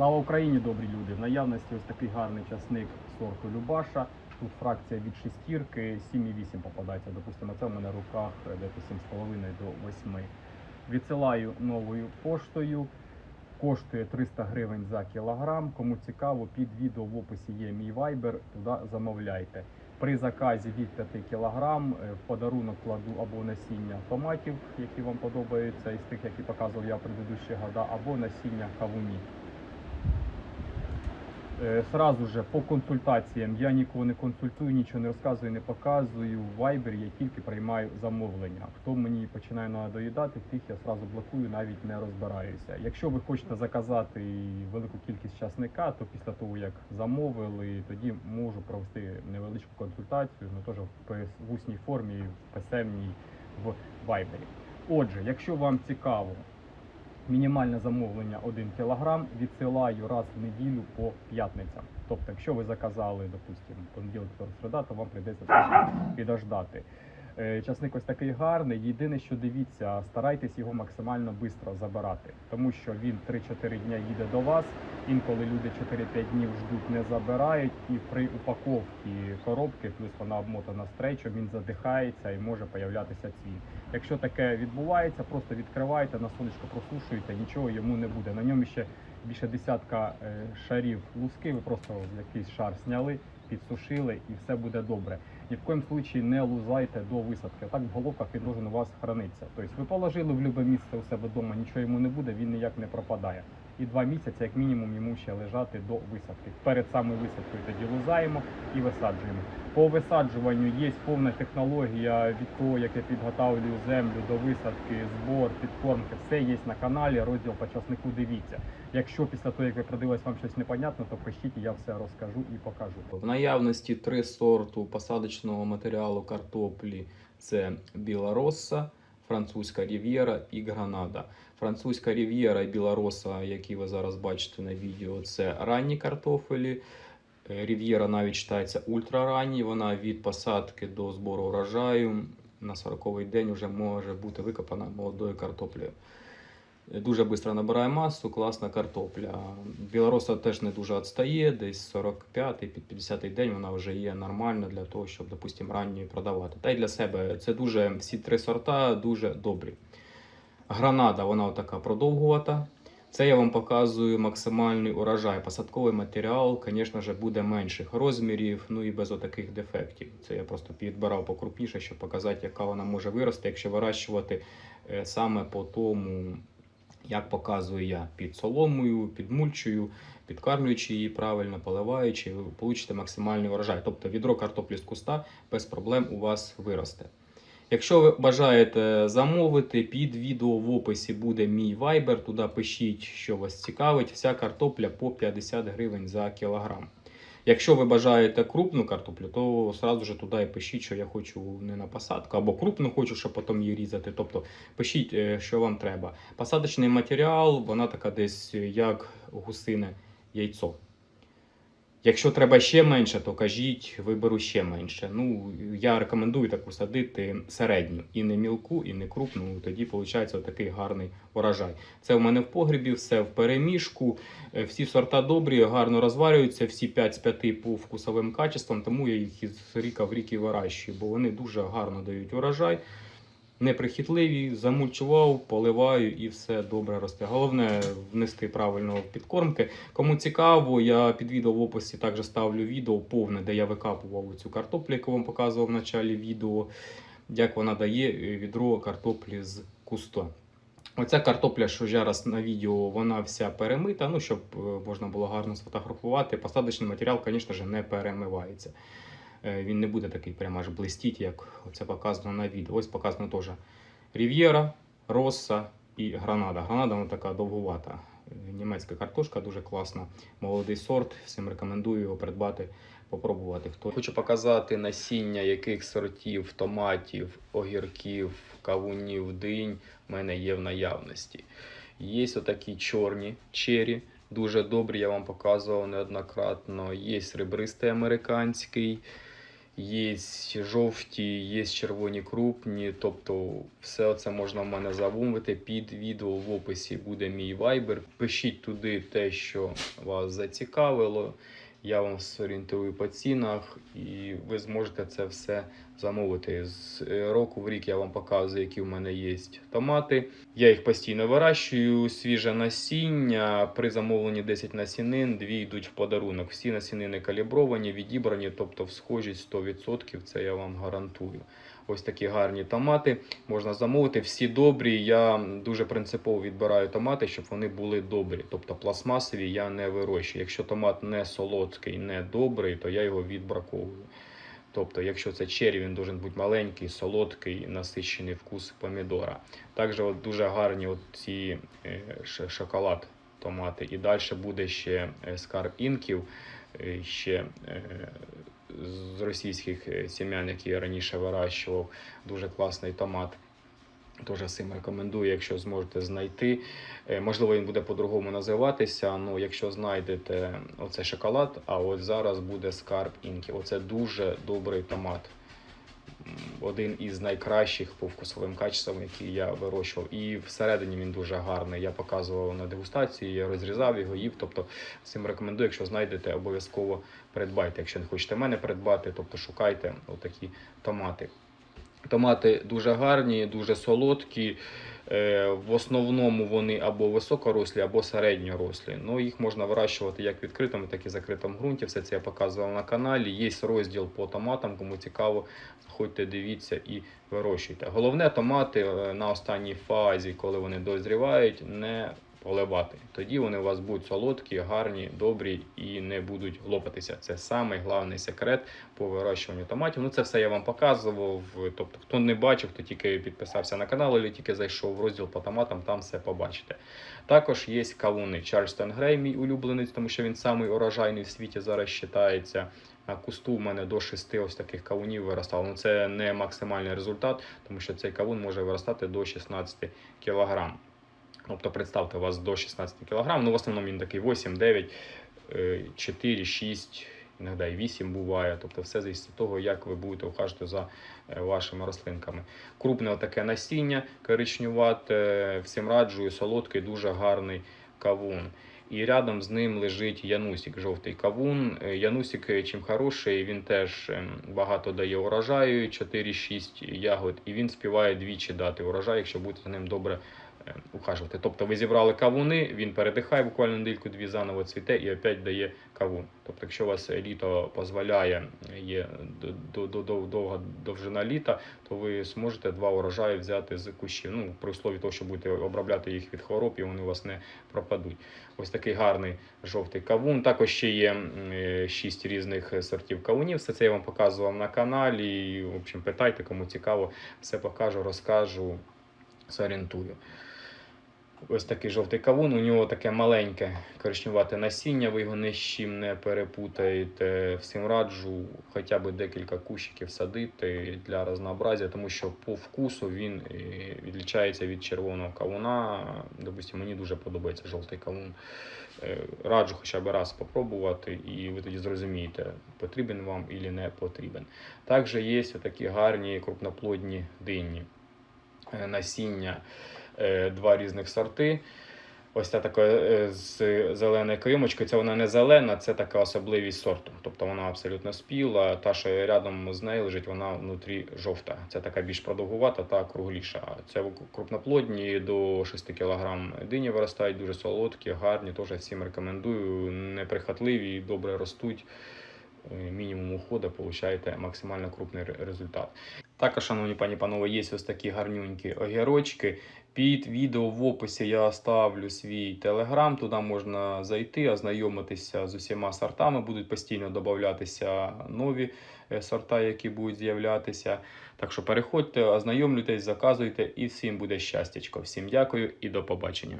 Слава Україні, добрі люди! В наявності ось такий гарний часник сорту Любаша. Тут фракція від шестірки, 7,8 попадається. Допустимо, це в мене в руках десь 7,5 до 8. Відсилаю новою поштою. Коштує 300 гривень за кілограм. Кому цікаво, під відео в описі є мій вайбер, туди замовляйте. При заказі від 5 кг в подарунок кладу або насіння томатів, які вам подобаються, із тих, які показував я в предыдущі года, або насіння кавунів. Е, Сразу же по консультаціям я нікого не консультую, нічого не розказую, не показую. В Viber я тільки приймаю замовлення. Хто мені починає надоїдати, тих я сразу блокую, навіть не розбираюся. Якщо ви хочете заказати велику кількість часника, то після того як замовили, тоді можу провести невеличку консультацію, ну теж в усній формі, в писемній в Viber. Отже, якщо вам цікаво мінімальне замовлення 1 кг відсилаю раз в неділю по п'ятницям. Тобто, якщо ви заказали, допустимо, понеділок, середа, то вам прийдеться підождати. Е, Часник ось такий гарний. Єдине, що дивіться, старайтесь його максимально швидко забирати, тому що він 3-4 дня їде до вас. Інколи люди 4-5 днів ждуть, не забирають, і при упаковці коробки, плюс вона обмотана стрейчем, він задихається і може появлятися цвіт. Якщо таке відбувається, просто відкривайте, на сонечко просушуєте, нічого йому не буде. На ньому ще більше десятка е, шарів луски, ви просто якийсь шар зняли, підсушили і все буде добре. Ні в коєму случаї не лузайте до висадки. Так в головках він должен у вас храниться. Тобто ви положили в будь-яке місце у себе вдома, нічого йому не буде, він ніяк не пропадає. І два місяці, як мінімум, йому ще лежати до висадки. Перед самою висадкою тоді лузаємо і висаджуємо. По висаджуванню є повна технологія від того, як я підготовлюю землю до висадки, збор, підкормки. Все є на каналі. Розділ по часнику. Дивіться. Якщо після того, як ви продивились, вам щось непонятно, то пишіть, я все розкажу і покажу. В наявності три сорту посадочного матеріалу картоплі: це біла роса, французька рів'єра і гранада. Французька рів'єра і Білороса, які ви зараз бачите на відео, це ранні картофелі. Е, Рів'єра навіть вважається ультраранній. Вона від посадки до збору урожаю на 40-й день вже може бути викопана молодою картоплею. Дуже швидко набирає масу, класна картопля. Білороса теж не дуже відстає, десь 45-й, під 50-й день вона вже є нормальна для того, щоб, допустимо, ранньою продавати. Та й для себе це дуже всі три сорта дуже добрі. Гранада, вона така продовгувата. Це я вам показую максимальний урожай. Посадковий матеріал, звісно ж, буде менших розмірів, ну і без отаких дефектів. Це я просто підбирав покрупніше, щоб показати, яка вона може вирости, якщо вирощувати е, саме по тому, як показую я, під соломою, під мульчою, підкармлюючи її правильно, поливаючи, ви получите максимальний урожай. Тобто відро картоплі з куста без проблем у вас виросте. Якщо ви бажаєте замовити, під відео в описі буде мій вайбер. Туди пишіть, що вас цікавить. Вся картопля по 50 гривень за кілограм. Якщо ви бажаєте крупну картоплю, то одразу ж туди і пишіть, що я хочу не на посадку, або крупну хочу, щоб потім її різати. Тобто пишіть, е, що вам треба. Посадочний матеріал, вона така десь як гусине яйцо. Якщо треба ще менше, то кажіть, виберу ще менше. Ну, я рекомендую таку садити середню. І не мілку, і не крупну. Тоді виходить такий гарний урожай. Це в мене в погрібі, все в перемішку. Е, Всі сорта добрі, гарно розварюються, всі 5 з 5 по вкусовим качествам, тому я їх із ріка в рік і вирощую, бо вони дуже гарно дають урожай. Неприхітливі, замульчував, поливаю і все добре росте. Головне внести правильно підкормки. Кому цікаво, я під відео в описі також ставлю відео повне, де я викапував цю картоплю, яку вам показував в началі відео, як вона дає відро картоплі з куста. Оця картопля, що зараз на відео, вона вся перемита, ну, щоб е, можна було гарно сфотографувати. Посадочний матеріал, звісно ж, не перемивається. Е, Він не буде такий прямо аж блистіть, як це показано на відео. Ось показано теж Рів'єра, Росса і Гранада. Гранада вона така довгувата. Німецька картошка дуже класна. Молодий сорт. Всім рекомендую його придбати, попробувати. Хто хочу показати насіння яких сортів томатів, огірків, кавунів, динь в мене є в наявності. Є отакі чорні чері, дуже добрі, я вам показував неоднократно. Є ребристий американський. Є жовті, є червоні крупні. Тобто, все це можна в мене замовити. Під відео в описі буде мій вайбер. Пишіть туди те, що вас зацікавило. Я вам зорієнтую по цінах, і ви зможете це все замовити. З е, року в рік я вам показую, які в мене є томати. Я їх постійно вирощую, свіже насіння. При замовленні 10 насінин, дві йдуть в подарунок. Всі насінини калібровані, відібрані, тобто в схожість 100%, це я вам гарантую. Ось такі гарні томати можна замовити. Всі добрі. Я дуже принципово відбираю томати, щоб вони були добрі. Тобто пластмасові я не вирощую. Якщо томат не солодкий, не добрий, то я його відбраковую. Тобто, якщо це черрі, він должен бути маленький, солодкий, насичений вкус помідора. Також от дуже гарні ці е, шоколад томати. І далі буде ще е, скарб інків, е, ще з російських сім'ян, які я раніше вирощував. Дуже класний томат. Теж всім рекомендую, якщо зможете знайти. Е, Можливо, він буде по-другому називатися. Ну, якщо знайдете оце шоколад, а от зараз буде скарб інкі. Оце дуже добрий томат. Один із найкращих по вкусовим качествам, які я вирощував. І всередині він дуже гарний. Я показував на дегустації, я розрізав його, їв. Тобто всім рекомендую, якщо знайдете, обов'язково придбайте. Якщо не хочете мене придбати, тобто шукайте отакі томати. Томати дуже гарні, дуже солодкі. Е, В основному вони або високорослі, або середньорослі. Ну, їх можна вирощувати як в так і в закритому ґрунті. Все це я показував на каналі. Є розділ по томатам, кому цікаво, заходьте, дивіться і вирощуйте. Головне, томати е, на останній фазі, коли вони дозрівають, не поливати. Тоді вони у вас будуть солодкі, гарні, добрі і не будуть лопатися. Це самий головний секрет по вирощуванню томатів. Ну це все я вам показував. Тобто, хто не бачив, хто тільки підписався на канал, або тільки зайшов в розділ по томатам, там все побачите. Також є кавуни. Charleston Грей, мій улюбленець, тому що він самий урожайний в світі зараз вважається. На кусту в мене до 6 ось таких кавунів виростало. Ну це не максимальний результат, тому що цей кавун може виростати до 16 кг. Тобто, представте, у вас до 16 кг. Ну, в основному він такий 8, 9, е, 4, 6, іноді і 8 буває. Тобто, все залежить від того, як ви будете ухажувати за е, вашими рослинками. Крупне таке насіння, коричневате, всім раджую, солодкий, дуже гарний кавун. І рядом з ним лежить Янусік, жовтий кавун. Е, Янусік е, чим хороший, він теж багато дає урожаю, 4-6 ягод, і він співає двічі дати урожай, якщо будете за ним добре е, ухажувати. Тобто ви зібрали кавуни, він передихає буквально недільку-дві заново цвіте і опять дає кавун. Тобто, якщо у вас літо дозволяє, є до- до- до- довга довжина літа, то ви зможете два урожаї взяти з кущів. Ну, при услові того, що будете обробляти їх від хвороб, і вони у вас не пропадуть. Ось такий гарний жовтий кавун. Також ще є е, шість різних сортів кавунів. Все це я вам показував на каналі. В общем, питайте, кому цікаво, все покажу, розкажу, зорієнтую. Ось такий жовтий кавун, у нього таке маленьке коричневате насіння, ви його ні з чим не перепутаєте. Всім раджу хоча б декілька кущиків садити для разнообразя, тому що по вкусу він е, відлічається від червоного кавуна. Допустимо, мені дуже подобається жовтий кавун. Е, Раджу хоча б раз спробувати, і ви тоді зрозумієте, потрібен вам і не потрібен. Також є такі гарні крупноплодні дині е, насіння два різних сорти. Ось ця така е, з зеленою каймочкою. Це вона не зелена, це така особливість сорту. Тобто вона абсолютно спіла. Та, що рядом з нею лежить, вона внутрі жовта. Це така більш продовгувата та кругліша. Це крупноплодні до 6 кг дині виростають, дуже солодкі, гарні. Теж всім рекомендую. Неприхотливі, добре ростуть. Е, Мінімум уходу, получаєте максимально крупний результат. Також, шановні пані панове, є ось такі гарнюнькі огірочки. Під відео в описі я оставлю свій телеграм, туди можна зайти, ознайомитися з усіма сортами. Будуть постійно додатися нові е, сорта, які будуть з'являтися. Так що переходьте, ознайомлюйтесь, заказуйте і всім буде щастячко. Всім дякую і до побачення.